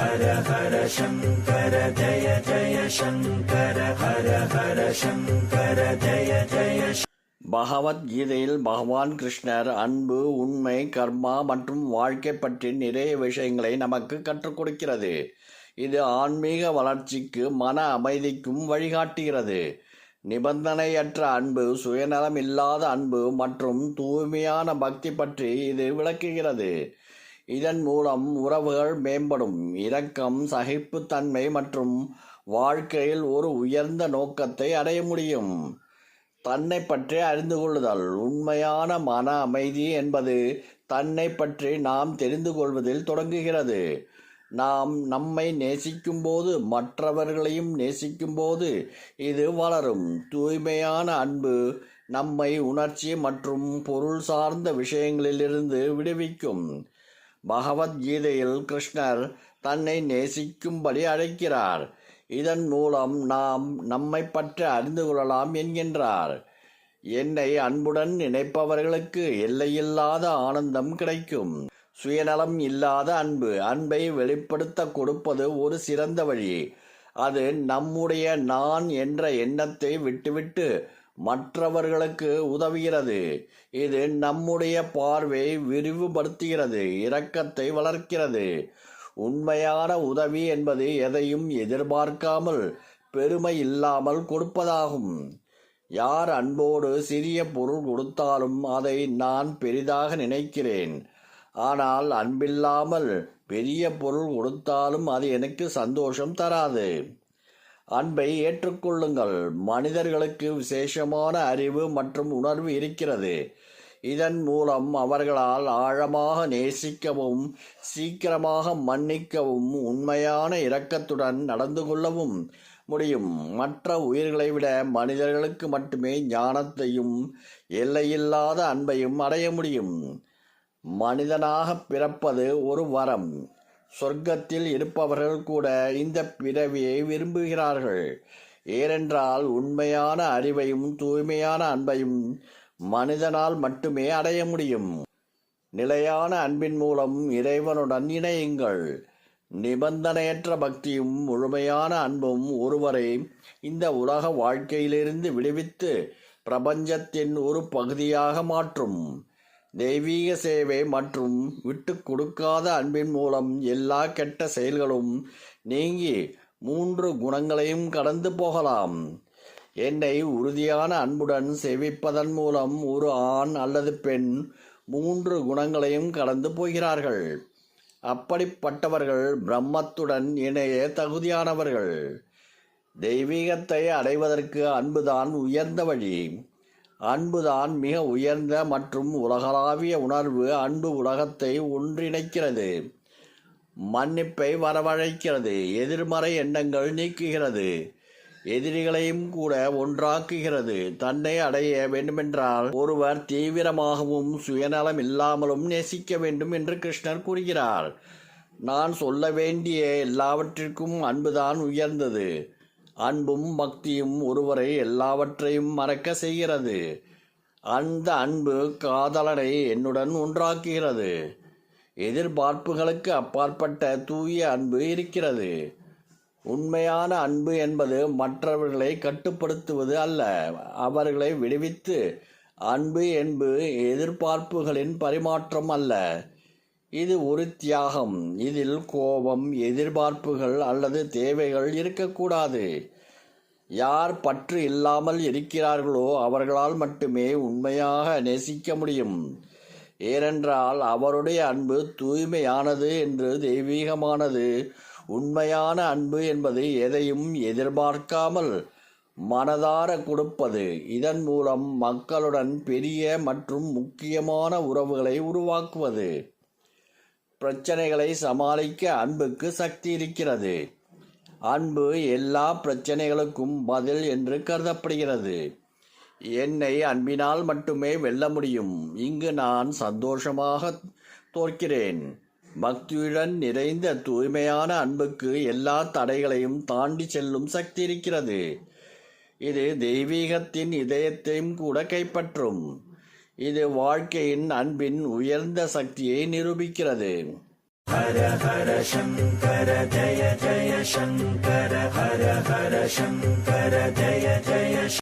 ஹர ஹர சங்கர ஜய ஜய சங்கர ஹர ஹர சங்கர ஜய ஜய பகவத்கீதையில் பகவான் கிருஷ்ணர் அன்பு உண்மை கர்மா மற்றும் வாழ்க்கை பற்றி நிறைய விஷயங்களை நமக்கு கற்றுக் கொடுக்கிறது. இது ஆன்மீக வளர்ச்சிக்கு மன அமைதிக்கும் வழிகாட்டுகிறது. நிபந்தனையற்ற அன்பு சுயநலம் இல்லாத அன்பு மற்றும் தூய்மையான பக்தி பற்றி இது விளக்குகிறது. இதன் மூலம் உறவுகள் மேம்படும். இரக்கம் சகிப்புத்தன்மை மற்றும் வாழ்க்கையில் ஒரு உயர்ந்த நோக்கத்தை அடைய முடியும். தன்னை பற்றி அறிந்து கொள்ளுதல். உண்மையான மன அமைதி என்பது தன்னை பற்றி நாம் தெரிந்து கொள்வதில் தொடங்குகிறது. நாம் நம்மை நேசிக்கும்போது மற்றவர்களையும் நேசிக்கும்போது இது வளரும். தூய்மையான அன்பு நம்மை உணர்ச்சி மற்றும் பொருள் சார்ந்த விஷயங்களிலிருந்து விடுவிக்கும். பகவத்கீதையில் கிருஷ்ணர் தன்னை நேசிக்கும்படி அழைக்கிறார். இதன் மூலம் நாம் நம்மை பற்றி அறிந்து கொள்ளலாம் என்கின்றார். என்னை அன்புடன் நினைப்பவர்களுக்கு எல்லையில்லாத ஆனந்தம் கிடைக்கும். சுயநலம் இல்லாத அன்பு அன்பை வெளிப்படுத்த கொடுப்பது ஒரு சிறந்த வழி. அது நம்முடைய நான் என்ற எண்ணத்தை விட்டுவிட்டு மற்றவர்களுக்கு உதவுகிறது. இது நம்முடைய பார்வை விரிவுபடுத்துகிறது இரக்கத்தை வளர்க்கிறது. உண்மையான உதவி என்பது எதையும் எதிர்பார்க்காமல் பெருமை இல்லாமல் கொடுப்பதாகும். யார் அன்போடு சிறிய பொருள் கொடுத்தாலும் அதை நான் பெரிதாக நினைக்கிறேன். ஆனால் அன்பில்லாமல் பெரிய பொருள் கொடுத்தாலும் அது எனக்கு சந்தோஷம் தராது. அன்பை ஏற்றுக்கொள்ளுங்கள். மனிதர்களுக்கு விசேஷமான அறிவு மற்றும் உணர்வு இருக்கிறது. இதன் மூலம் அவர்களால் ஆழமாக நேசிக்கவும் சீக்கிரமாக மன்னிக்கவும் உண்மையான இரக்கத்துடன் நடந்து கொள்ளவும் முடியும். மற்ற உயிர்களை விட மனிதர்களுக்கு மட்டுமே ஞானத்தையும் எல்லையில்லாத அன்பையும் அடைய முடியும். மனிதனாக பிறப்பது ஒரு வரம். சொர்க்கத்தில் இருப்பவர்கள் கூட இந்த பிறவியை விரும்புகிறார்கள். ஏனென்றால் உண்மையான அறிவையும் தூய்மையான அன்பையும் மனிதனால் மட்டுமே அடைய முடியும். நிலையான அன்பின் மூலம் இறைவனுடன் இணையுங்கள். நிபந்தனையற்ற பக்தியும் முழுமையான அன்பும் ஒருவரை இந்த உலக வாழ்க்கையிலிருந்து விடுவித்து பிரபஞ்சத்தின் ஒரு பகுதியாக மாற்றும். தெய்வீக சேவை மற்றும் விட்டு கொடுக்காத அன்பின் மூலம் எல்லா கெட்ட செயல்களும் நீங்கி மூன்று குணங்களையும் கடந்து போகலாம். என்னை உறுதியான அன்புடன் சேவிப்பதன் மூலம் ஒரு ஆண் அல்லது பெண் மூன்று குணங்களையும் கடந்து போகிறார்கள். அப்படிப்பட்டவர்கள் பிரம்மத்துடன் இணைய தகுதியானவர்கள். தெய்வீகத்தை அடைவதற்கு அன்புதான் உயர்ந்த வழி. அன்புதான் மிக உயர்ந்த மற்றும் உலகளாவிய உணர்வு அன்பு உலகத்தை ஒன்றிணைக்கிறது. மன்னிப்பை வரவழைக்கிறது. எதிர்மறை எண்ணங்கள் நீக்குகிறது. எதிரிகளையும் கூட ஒன்றாக்குகிறது. தன்னை அடைய வேண்டுமென்றால் ஒருவர் தீவிரமாகவும் சுயநலம் இல்லாமலும் நேசிக்க வேண்டும் என்று கிருஷ்ணர் கூறுகிறார். நான் சொல்ல வேண்டிய எல்லாவற்றிற்கும் அன்புதான் உயர்ந்தது. அன்பும் பக்தியும் ஒருவரை எல்லாவற்றையும் மறக்க செய்கிறது. அந்த அன்பு காதலனை என்னுடன் ஒன்றாக்குகிறது. எதிர்பார்ப்புகளுக்கு அப்பாற்பட்ட தூய அன்பு இருக்கிறது. உண்மையான அன்பு என்பது மற்றவர்களை கட்டுப்படுத்துவது அல்ல. அவர்களை விடுவித்து அன்பு என்பது எதிர்பார்ப்புகளின் பரிமாற்றம் அல்ல. இது ஒரு தியாகம். இதில் கோபம் எதிர்பார்ப்புகள் அல்லது தேவைகள் இருக்கக்கூடாது. யார் பற்று இல்லாமல் இருக்கிறார்களோ அவர்களால் மட்டுமே உண்மையாக நேசிக்க முடியும். ஏனென்றால் அவருடைய அன்பு தூய்மையானது என்று தெய்வீகமானது. உண்மையான அன்பு என்பது எதையும் எதிர்பார்க்காமல் மனதார கொடுப்பது. இதன் மூலம் மக்களுடன் பெரிய மற்றும் முக்கியமான உறவுகளை உருவாக்குவது. பிரச்சனைகளை சமாளிக்க அன்புக்கு சக்தி இருக்கிறது. அன்பு எல்லா பிரச்சனைகளுக்கும் பதில் என்று கருதப்படுகிறது. என்னை அன்பினால் மட்டுமே வெல்ல முடியும். இங்கு நான் சந்தோஷமாக தோற்கிறேன். பக்தியுடன் நிறைந்த தூய்மையான அன்புக்கு எல்லா தடைகளையும் தாண்டி செல்லும் சக்தி இருக்கிறது. இது தெய்வீகத்தின் இதயத்தையும் கூட கைப்பற்றும். இது வாழ்க்கையின் அன்பின் உயர்ந்த சக்தியை நிரூபிக்கிறது. ஹர ஹர சங்கர ஜய ஜய சங்கர ஹர ஹர சங்கர ஜய ஜய